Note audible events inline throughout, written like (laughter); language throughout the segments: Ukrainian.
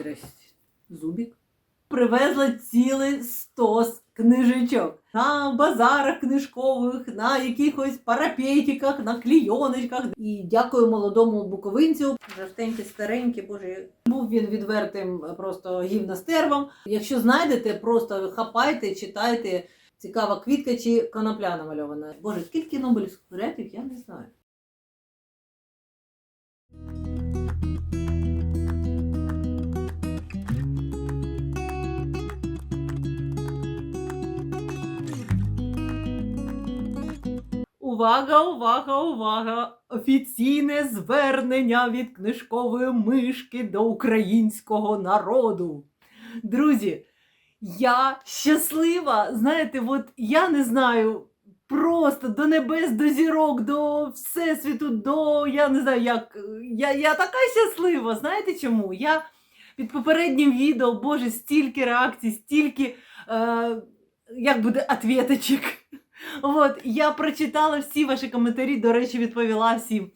Здрасте. Зубік. Привезла цілий стос книжечок. На базарах книжкових, на якихось парапетиках, на клійоночках. І дякую молодому буковинцю. Жовтенький, старенький, боже. Був він відвертим е, просто гівностервом. Якщо знайдете, просто хапайте, читайте. Цікава квітка чи конопля намальована. Боже, скільки Нобелівських лауреатів, я не знаю. Увага, увага, увага! Офіційне звернення від книжкової мишки до українського народу. Друзі, я щаслива. Знаєте, от я не знаю. Просто до небес, до зірок, до всесвіту, до я не знаю, як. Я, я така щаслива. Знаєте чому? Я під попереднім відео, Боже, стільки реакцій, стільки, е, як буде, ответочок. От, я прочитала всі ваші коментарі, до речі, відповіла всім.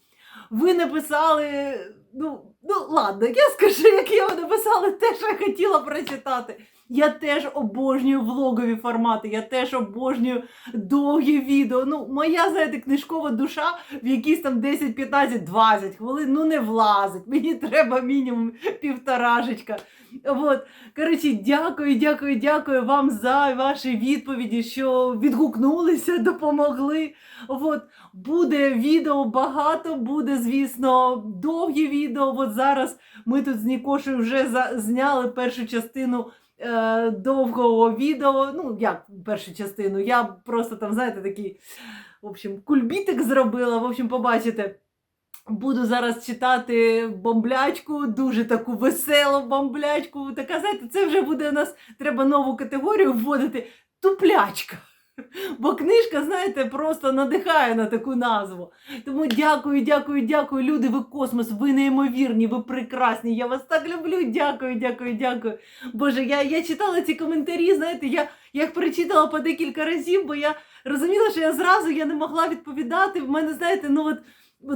Ви написали, ну, ну ладно, я скажу, як я ви написали те, що я хотіла прочитати. Я теж обожнюю влогові формати, я теж обожнюю довгі відео. Ну, моя, знаєте, книжкова душа в якісь там 10, 15, 20 хвилин ну не влазить. Мені треба мінімум півторашечка. От. Коротше, дякую, дякую, дякую вам за ваші відповіді, що відгукнулися, (laughs) допомогли. От. Буде відео багато, буде, звісно, довгі відео. От зараз ми тут з Нікошею вже зняли першу частину е, довгого відео. Ну, як першу частину? Я просто там, знаєте, такий, в общем, кульбітик зробила. В общем, побачите. Буду зараз читати бомблячку, дуже таку веселу бомблячку. Така, знаєте, це вже буде у нас треба нову категорію вводити туплячка. Бо книжка, знаєте, просто надихає на таку назву. Тому дякую, дякую, дякую. Люди, ви космос, ви неймовірні, ви прекрасні. Я вас так люблю. Дякую, дякую, дякую. Боже, я, я читала ці коментарі, знаєте, я, я їх перечитала по декілька разів, бо я розуміла, що я зразу я не могла відповідати. В мене, знаєте, ну от.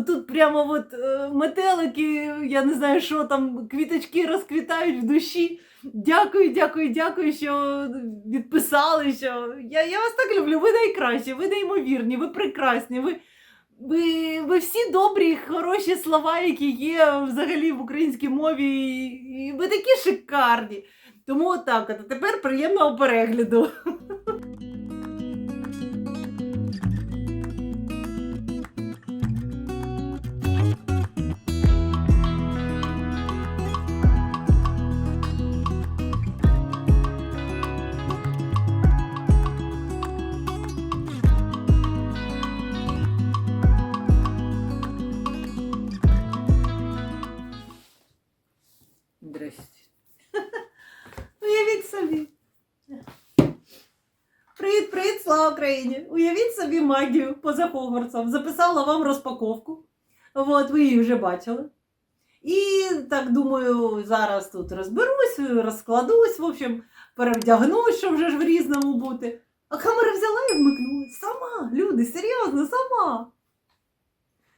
Тут прямо от е, метелики, я не знаю, що там, квіточки розквітають в душі. Дякую, дякую, дякую, що відписали. Що... Я, я вас так люблю, ви найкращі, ви неймовірні, ви прекрасні. Ви, ви, ви всі добрі, хороші слова, які є взагалі в українській мові, і, ви такі шикарні. Тому отак, от, тепер приємного перегляду. Україні! Уявіть собі магію поза Хогвартсом. Записала вам розпаковку. От, ви її вже бачили. І так думаю, зараз тут розберусь, розкладусь, в общем, перевдягнусь, щоб вже ж в різному бути. А камера взяла і вмикнула. Сама, люди, серйозно, сама.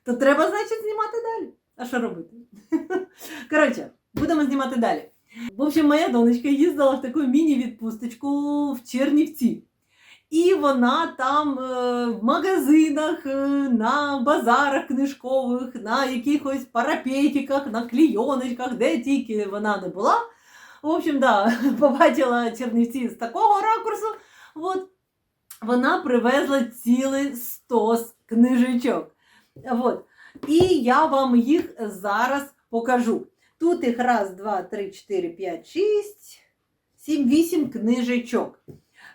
То треба, значить, знімати далі. А що робити? (laughs) Коротше, будемо знімати далі. В общем, моя донечка їздила в таку міні-відпусточку в Чернівці. І вона там е, в магазинах, е, на базарах книжкових, на якихось парапетиках, на клійоночках, де тільки вона не була. В общем, да, (laughs) побачила Чернівці з такого ракурсу. От. Вона привезла цілий стос книжечок. От. І я вам їх зараз покажу. Тут їх раз, два, три, чотири, п'ять, шість, сім, вісім книжечок.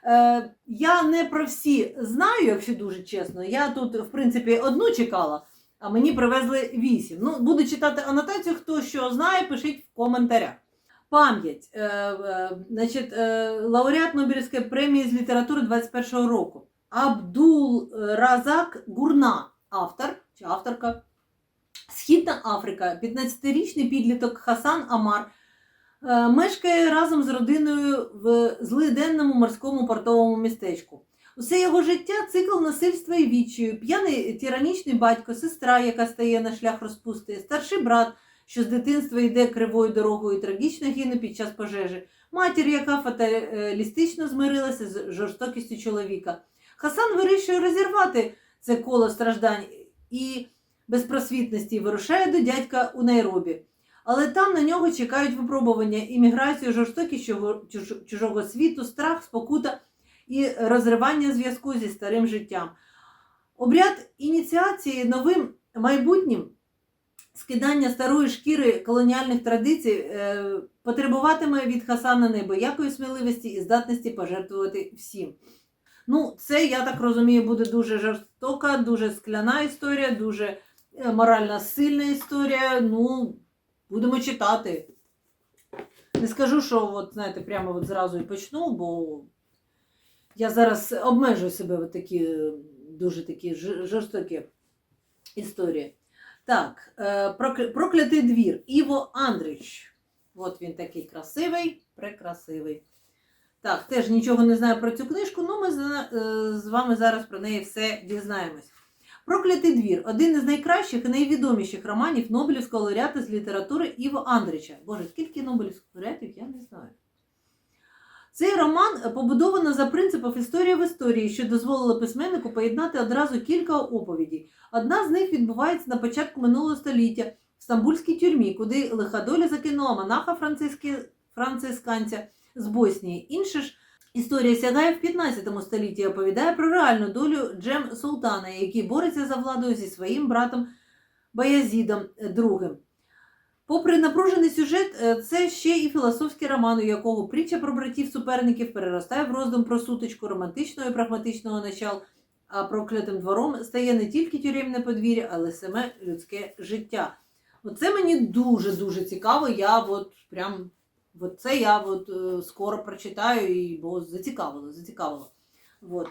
Е, я не про всі знаю, якщо дуже чесно. Я тут, в принципі, одну чекала, а мені привезли вісім. Ну, буду читати анотацію, хто що знає, пишіть в коментарях. Пам'ять. Е, е, значить, лауреат Нобелівської премії з літератури 21-го року. Абдул Разак Гурна, автор чи авторка. Східна Африка, 15-річний підліток Хасан Амар мешкає разом з родиною в злиденному морському портовому містечку. Усе його життя цикл насильства і відчаю, п'яний тиранічний батько, сестра, яка стає на шлях розпусти, старший брат, що з дитинства йде кривою дорогою трагічно гине під час пожежі, матір, яка фаталістично змирилася з жорстокістю чоловіка. Хасан вирішує розірвати це коло страждань і безпросвітності вирушає до дядька у Найробі. Але там на нього чекають випробування, імміграцію, жорстокість чужого- чуж- чужого світу, страх, спокута і розривання зв'язку зі старим життям. Обряд ініціації новим майбутнім, скидання старої шкіри колоніальних традицій е, потребуватиме від Хасана неабиякої сміливості і здатності пожертвувати всім. Ну, це, я так розумію, буде дуже жорстока, дуже скляна історія, дуже е, морально сильна історія. Ну, будемо читати. Не скажу, що от, знаєте, прямо от зразу і почну, бо я зараз обмежую себе в такі дуже такі жорстокі історії. Так, е, проклятий двір. Іво Андрич. От він такий красивий, прекрасивий. Так, теж нічого не знаю про цю книжку, але ми е, з вами зараз про неї все дізнаємось. Проклятий двір один із найкращих і найвідоміших романів Нобелівського лауреата з літератури Іво Андрича. Боже, скільки Нобелівських лауреатів, я не знаю. Цей роман побудовано за принципом історія в історії, що дозволило письменнику поєднати одразу кілька оповідей. Одна з них відбувається на початку минулого століття в стамбульській тюрмі, куди лиха доля закинула монаха францисканця з Боснії. Інша ж історія сягає в 15 столітті оповідає про реальну долю Джем Султана, який бореться за владою зі своїм братом Баязідом II. Попри напружений сюжет, е, це ще і філософський роман, у якого притча про братів-суперників переростає в роздум про сутичку романтичного і прагматичного начал, а проклятим двором стає не тільки тюремне подвір'я, але саме людське життя. Оце мені дуже-дуже цікаво. Я от прям от це я от, е, скоро прочитаю, і, бо зацікавило, зацікавило. От.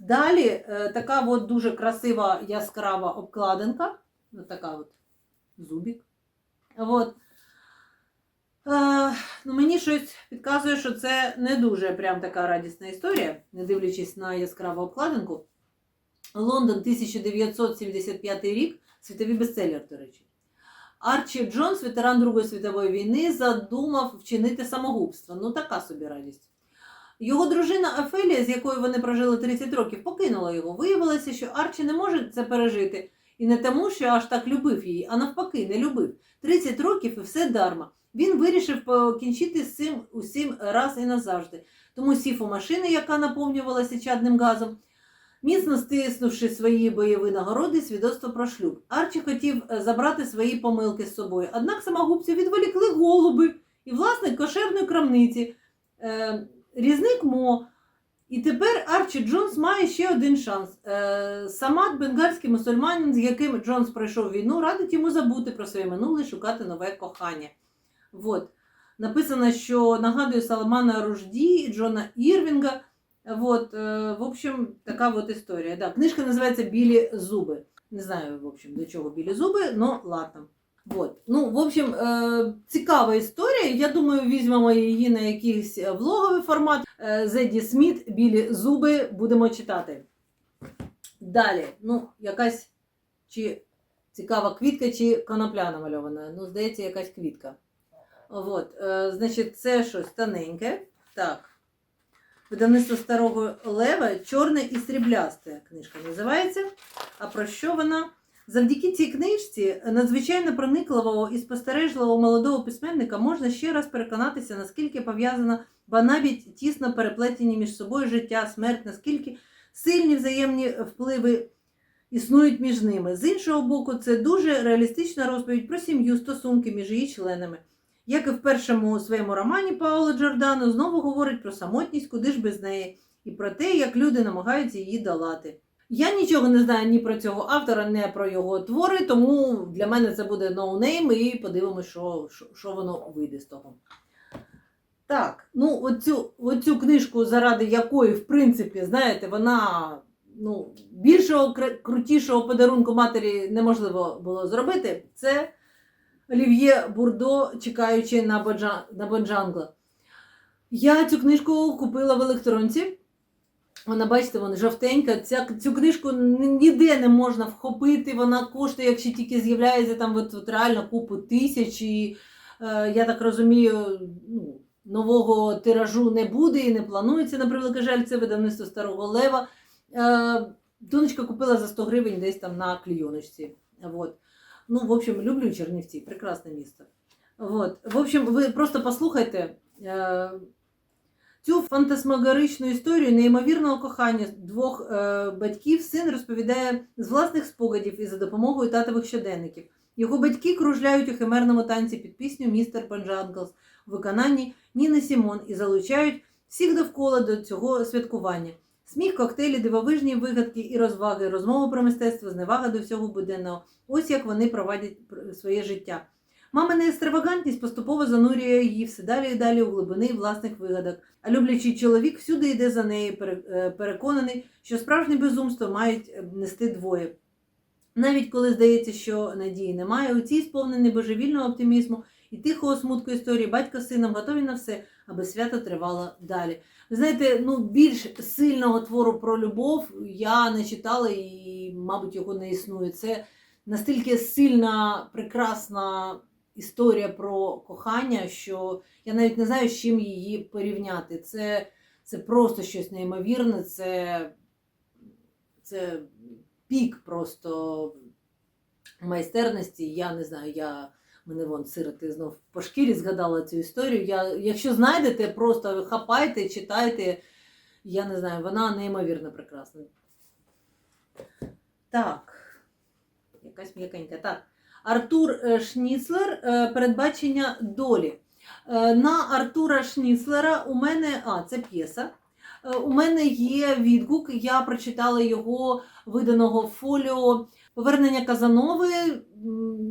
Далі е, така от дуже красива яскрава обкладинка. От така от зубік. От. Е, ну, мені щось підказує, що це не дуже прям така радісна історія, не дивлячись на яскраву обкладинку. Лондон 1975 рік, світовий бестселер, до речі. Арчі Джонс, ветеран Другої світової війни, задумав вчинити самогубство. Ну, така собі радість. Його дружина Офелія, з якою вони прожили 30 років, покинула його. Виявилося, що Арчі не може це пережити. І не тому, що аж так любив її, а навпаки, не любив. 30 років і все дарма. Він вирішив покінчити з цим усім раз і назавжди. Тому сів у машини, яка наповнювалася чадним газом, міцно стиснувши свої бойові нагороди, свідоцтво про шлюб. Арчі хотів е, забрати свої помилки з собою. Однак самогубці відволікли голуби і власник кошерної крамниці, е, різник Мо. І тепер Арчі Джонс має ще один шанс. Е, Самат, бенгальський мусульманин, з яким Джонс пройшов війну, радить йому забути про своє минуле і шукати нове кохання. Вот. Написано, що нагадує Саламана Ружді і Джона Ірвінга. Вот, е, в общем, така от історія. Да, книжка називається Білі зуби. Не знаю, в общем, до чого білі зуби, но ладно. Вот. Ну, в общем, е, цікава історія. Я думаю, візьмемо її на якийсь е, влоговий формат. Е, Зеді Сміт, білі зуби, будемо читати. Далі, ну, якась чи цікава квітка, чи конопля намальована. Ну, здається, якась квітка. От, е, значить, це щось тоненьке. Так. Видавництво старого лева чорне і сріблясте книжка називається. А про що вона? Завдяки цій книжці надзвичайно проникливого і спостережливого молодого письменника можна ще раз переконатися, наскільки пов'язана, ба навіть тісно переплетені між собою життя, смерть, наскільки сильні взаємні впливи існують між ними. З іншого боку, це дуже реалістична розповідь про сім'ю, стосунки між її членами. Як і в першому своєму романі Пауло Джордано знову говорить про самотність, куди ж без неї, і про те, як люди намагаються її долати. Я нічого не знаю ні про цього автора, ні про його твори, тому для мене це буде ноунейм, і подивимося, що, що, що воно вийде з того. Так, ну оцю, оцю книжку, заради якої, в принципі, знаєте, вона ну, більшого крутішого подарунку матері неможливо було зробити. Це Олів'є Бурдо, чекаючи на, Боджа, Боджангла. Я цю книжку купила в електронці. Вона, бачите, вона жовтенька. Ця, цю книжку ніде не можна вхопити. Вона коштує, якщо тільки з'являється там от, от реально купу тисяч. І е, я так розумію, ну, нового тиражу не буде і не планується, на превеликий жаль, це видавництво Старого Лева. Е, донечка купила за 100 гривень десь там на клійоночці. Вот. Ну, в общем, люблю Чернівці, прекрасне місто. Вот. В общем, ви просто послухайте. Е, Цю фантасмагоричну історію неймовірного кохання двох е, батьків син розповідає з власних спогадів і за допомогою татових щоденників. Його батьки кружляють у химерному танці під пісню Містер Панджанглс у виконанні Ніни Сімон і залучають всіх довкола до цього святкування. Сміх, коктейлі, дивовижні вигадки і розваги, розмови про мистецтво, зневага до всього буденного. Ось як вони проводять своє життя. Мамина екстравагантність поступово занурює її все далі і далі у глибини власних вигадок. А люблячий чоловік всюди йде за нею, е, переконаний, що справжнє безумство мають е, нести двоє. Навіть коли здається, що надії немає, у цій сповненій божевільного оптимізму і тихого смутку історії батько з сином готові на все, аби свято тривало далі. Знаєте, ну більш сильного твору про любов я не читала і, мабуть, його не існує. Це настільки сильна, прекрасна історія про кохання, що я навіть не знаю, з чим її порівняти. Це, це просто щось неймовірне, це, це пік просто майстерності. Я не знаю, я мене вон сироти знов по шкірі згадала цю історію. Я, якщо знайдете, просто хапайте, читайте. Я не знаю, вона неймовірно прекрасна. Так. Якась м'якенька. Так. Артур е, Шніцлер е, передбачення долі. Е, На Артура Шніцлера у мене. А, це п'єса. У мене є відгук, я прочитала його виданого фоліо Повернення Казанови.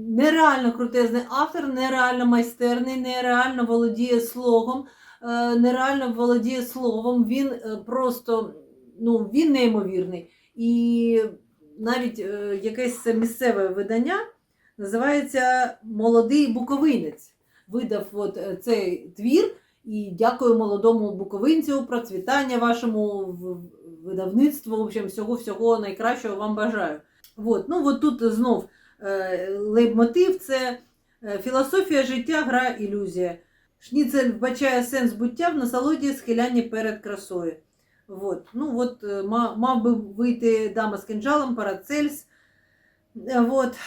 Нереально крутезний автор, нереально майстерний, нереально володіє слогом, е, нереально володіє словом. Він е, просто ну, він неймовірний. І навіть е, якесь місцеве видання називається Молодий Буковинець. Видав от цей твір. І дякую молодому буковинцю, процвітання вашому видавництву. В общем, всього всього найкращого вам бажаю. От, ну от тут знов е, лейтмотив це е, філософія життя, гра, ілюзія. Шніцель вбачає сенс буття в насолоді схилянні перед красою. От. Ну, от, е, мав би вийти дама з кинджалом, Парацельс. Е, От.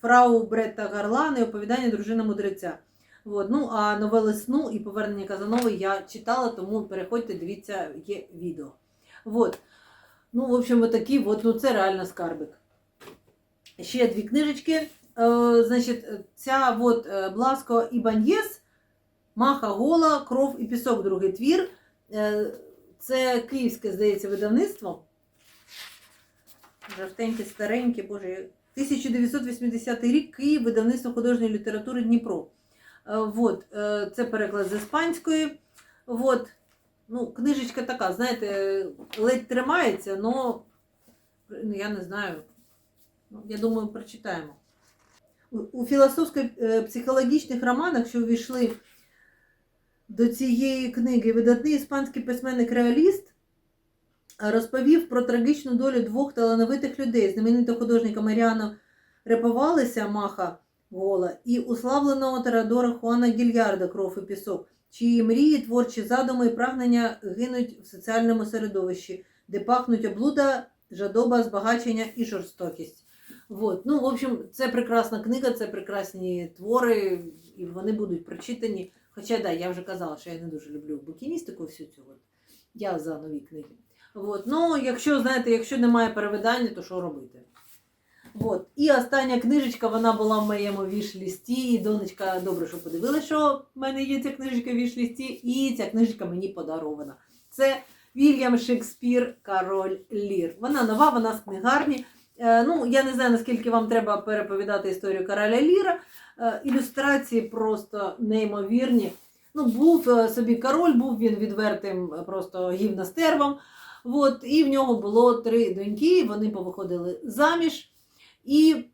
Фрау Бретта Гарлан і оповідання дружина мудреця. От. Ну, а новели сну і повернення Казанови я читала, тому переходьте, дивіться, є відео. От. Ну, в общем, отакі, от, ну це реально скарбик. Ще дві книжечки. Е, значить, ця от е, Бласко Ібаньєс, Маха Гола, Кров і пісок, другий твір. Е, це київське, здається, видавництво. Жовтеньке, стареньке, боже. 1980 рік Київ, видавництво художньої літератури Дніпро. Вот, е, це переклад з іспанської. Вот. Ну, книжечка така, знаєте, ледь тримається, але я не знаю. Ну, Я думаю, прочитаємо. У, філософсько-психологічних романах, що увійшли до цієї книги, видатний іспанський письменник-реаліст розповів про трагічну долю двох талановитих людей, знаменитого художника Маріано Реповалеся Маха Гола і уславленого Терадора Хуана Гільярда Кров і пісок, чиї мрії, творчі задуми і прагнення гинуть в соціальному середовищі, де пахнуть облуда, жадоба, збагачення і жорстокість. Вот. Ну, в общем, це прекрасна книга, це прекрасні твори, і вони будуть прочитані. Хоча, да, я вже казала, що я не дуже люблю букіністику всю цю. От. Я за нові книги. От. Ну, якщо, знаєте, якщо немає перевидання, то що робити? От. І остання книжечка, вона була в моєму віш-лісті. І донечка добре, що подивилася, що в мене є ця книжечка в віш-лісті, і ця книжечка мені подарована. Це Вільям Шекспір, Король Лір. Вона нова, вона з книгарні. Е, ну, я не знаю, наскільки вам треба переповідати історію короля Ліра. Е, ілюстрації просто неймовірні. Ну, був е, собі король, був він відвертим просто гівностервом. От, і в нього було три доньки, вони повиходили заміж. І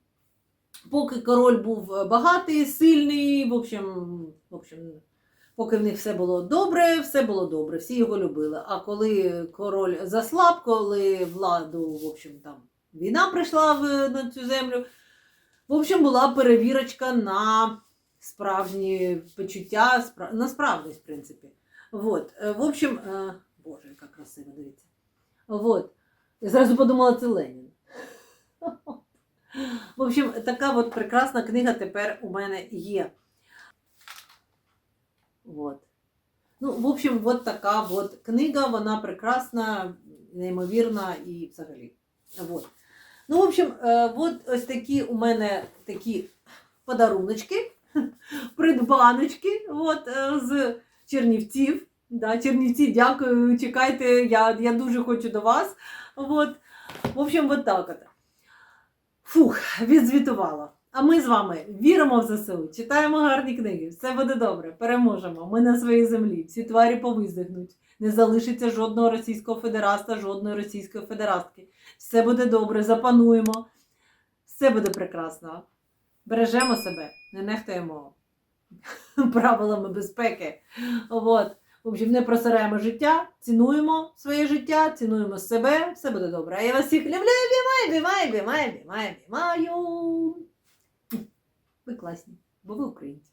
поки король був багатий, сильний, в общем, в общем, Поки в них все було добре, все було добре, всі його любили. А коли король заслаб, коли владу, в общем, там війна прийшла в, на цю землю, в общем, була перевірочка на справжні почуття, спра- на справжність, в принципі. Вот. е, В общем, е, боже, яка красива, дивіться. Вот. Я зразу подумала, це Ленін. (laughs) (gasps) В общем, така от прекрасна книга тепер у мене є. Вот. Ну, в общем, от така от книга, вона прекрасна, неймовірна і взагалі. Вот. Ну, в общем, е, от ось такі у мене такі подаруночки, (laughs) придбаночки от, е, з Чернівців. Да, Чернівці, дякую, чекайте, я, я дуже хочу до вас. От. В общем, от так от. Фух, відзвітувала. А ми з вами віримо в ЗСУ, читаємо гарні книги, все буде добре, переможемо. Ми на своїй землі, всі тварі повиздихнуть. Не залишиться жодного російського федераста, жодної російської федерастки. Все буде добре, запануємо. Все буде прекрасно. Бережемо себе, не нехтуємо (laughs) правилами безпеки. От. В общем, не просираємо життя, цінуємо своє життя, цінуємо себе, все буде добре. А я вас всіх люблю, обіймаю, обіймаю, обіймаю, обіймаю, обіймаю. Ви класні, бо ви українці.